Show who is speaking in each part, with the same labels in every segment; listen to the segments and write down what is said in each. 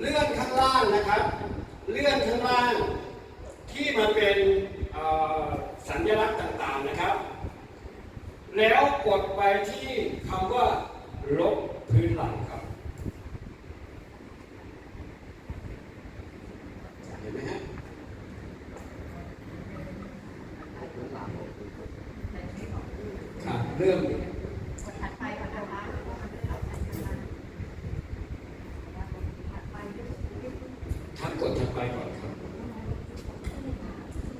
Speaker 1: เลื่อนข้างล่างนะครับ เลื่อนข้างล่างที่มันเป็นสัญลักษณ์ต่างๆนะครับ แล้วกดไปที่คำว่าลบพื้นหลังครับ เห็นไหมฮะครับเริ่ม
Speaker 2: ถัดไปก่อนนะคะ
Speaker 1: ทักกดถัดไปก่อนครับ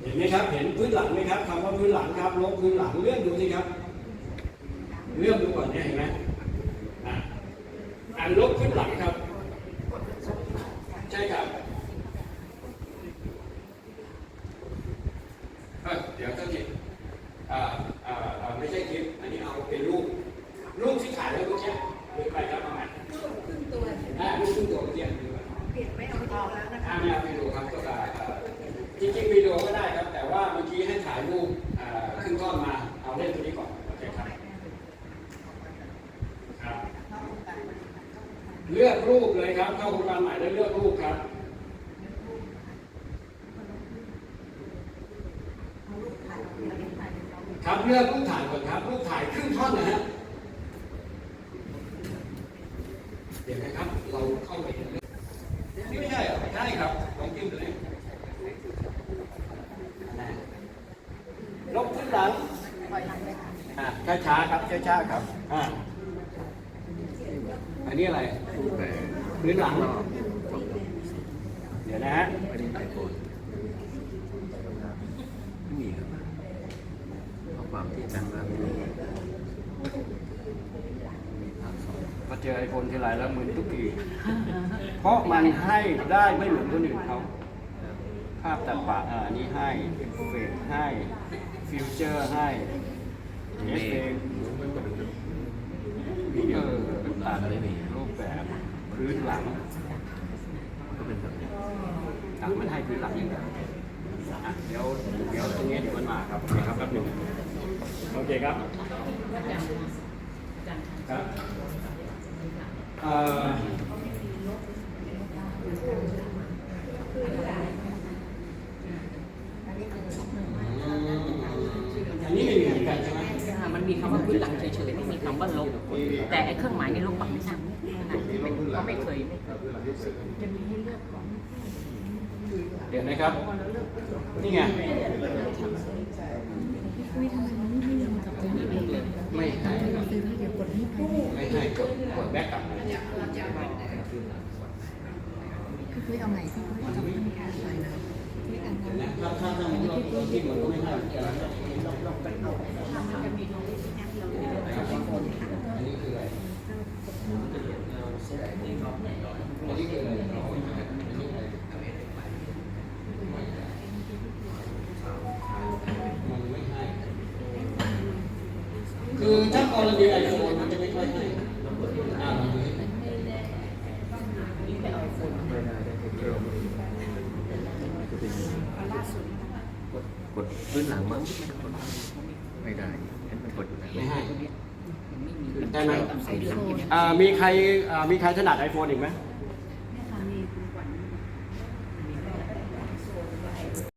Speaker 1: เห็นไหมครับ เห็นพื้นหลังไหมครับคำว่าพื้นหลังครับลบพื้นหลังเลื่อนดูสิครับเลื่อนดูก่อนเนี่ยเห็นไหมอ่านลบพื้นหลังครับ ใช่ครับเอ้ยเดี๋ยวเจ้าทีอ่าอ่าอ่าไม่ใช่คลิป อันนี้เอาเป็นรูป รูปที่ถ่ายไว้เมื่อกี้ดูไปครับประมาณ
Speaker 2: ขึ้นตัว
Speaker 1: อ่ารูปขึ้นตัวเมื่อกี้ดูไป
Speaker 2: เปลี่ยนไม่เอาต่อแล้วนะคะ
Speaker 1: อ่าไม่เอาวิดีโอครับก็ได้เอ่อจริงๆวิดีโอก็ได้ครับ แต่ว่าเมื่อกี้ให้ถ่ายรูปอ่าขึ้นก้อนมา เอาเล่นตัวนี้ก่อน โอเคครับ ครับ เลือกรูปเลยครับ เข้าโครงการใหม่แล้วเลือกรูปครับครับเลือกรูปถ่ายก่อนครับรูปถ่ายครึ่งท่อนนะฮะเดี๋ยวนะครับ เราเข้าไปนี่ไม่ใช่เหรอใช่ครับลองจิ้มดูเลยนะลบขึ้นหลัง
Speaker 2: ปล่อยหลังเลยค่ะ
Speaker 1: อ่าช้าๆครับช้าๆครับอ่า อันนี้อะไรพื้นหลัง เดี๋ยวนะฮะ
Speaker 3: ไม่ได้ไอโฟนไม่มีครับข้อความที่จำได้ไม่มีมีภาพอง
Speaker 1: พอเจอไอโฟนทีไรแล้วมึนทุกทีเพราะมันให้ได้ไม่เหมือนคนอื่นเขาภาพตัดปะอ่าอันนี้ให้เฟกให้ฟิวเจอร์ให้เอฟเฟกเออ ต่างๆเลยนี่รูปแบบพื้นหลัง
Speaker 3: ก็เป็นแบบนี้
Speaker 1: อะมันให้พื้นหลังอย่างเดียวอะเดี๋ยวเดี๋ยวตรงนี้เดี๋ยวมันมาครับโอเคครับแป๊บหนึ่งโอเคครับครับเอ่ออันนี้เหมือนกันใช่ไหม
Speaker 4: ค่ะ มีคำว่าพื้นหลังเฉยๆไม่มีคำว่าลบแต่ไอ้เครื่องหมายในลบปักไม่ทราบเขาไม่เคยจะมีให้เลือกของ
Speaker 1: เดี๋ยวนะครับ นี่ไงไม่ให้ครับไม่ให้กดกดแบ็กกลับมา
Speaker 2: คือเอาใหม่ที่เขาจะไม่มีการใส่นะไม่อ่าน
Speaker 1: เห็นไหมถ้าถ้าถ้ามันเราเราที่มันก็ไม่ให้อันนี้คืออะไรอันนี้คืออะไรมันไม่ให้ คือถ้ากรณีไอโฟนมันจะไม่ค่อยให้อ่าลองดูสิ
Speaker 4: นี่ไปเอาโฟน
Speaker 3: ไม่ได้ได้แค่เดียวก็เป็น
Speaker 2: ล่าสุด
Speaker 3: กดกดพื้นหลังมั้งไม่ได้เห็นมันกดอยู่แล้ว
Speaker 1: ไม่ให้
Speaker 4: มันไม่มี
Speaker 1: ได้ไหม
Speaker 4: ใส่เหลืองอยู่เนี่ย
Speaker 1: อ่ามีใครอ่ามีใครถนัดไอโฟนอีกไหม
Speaker 4: ไ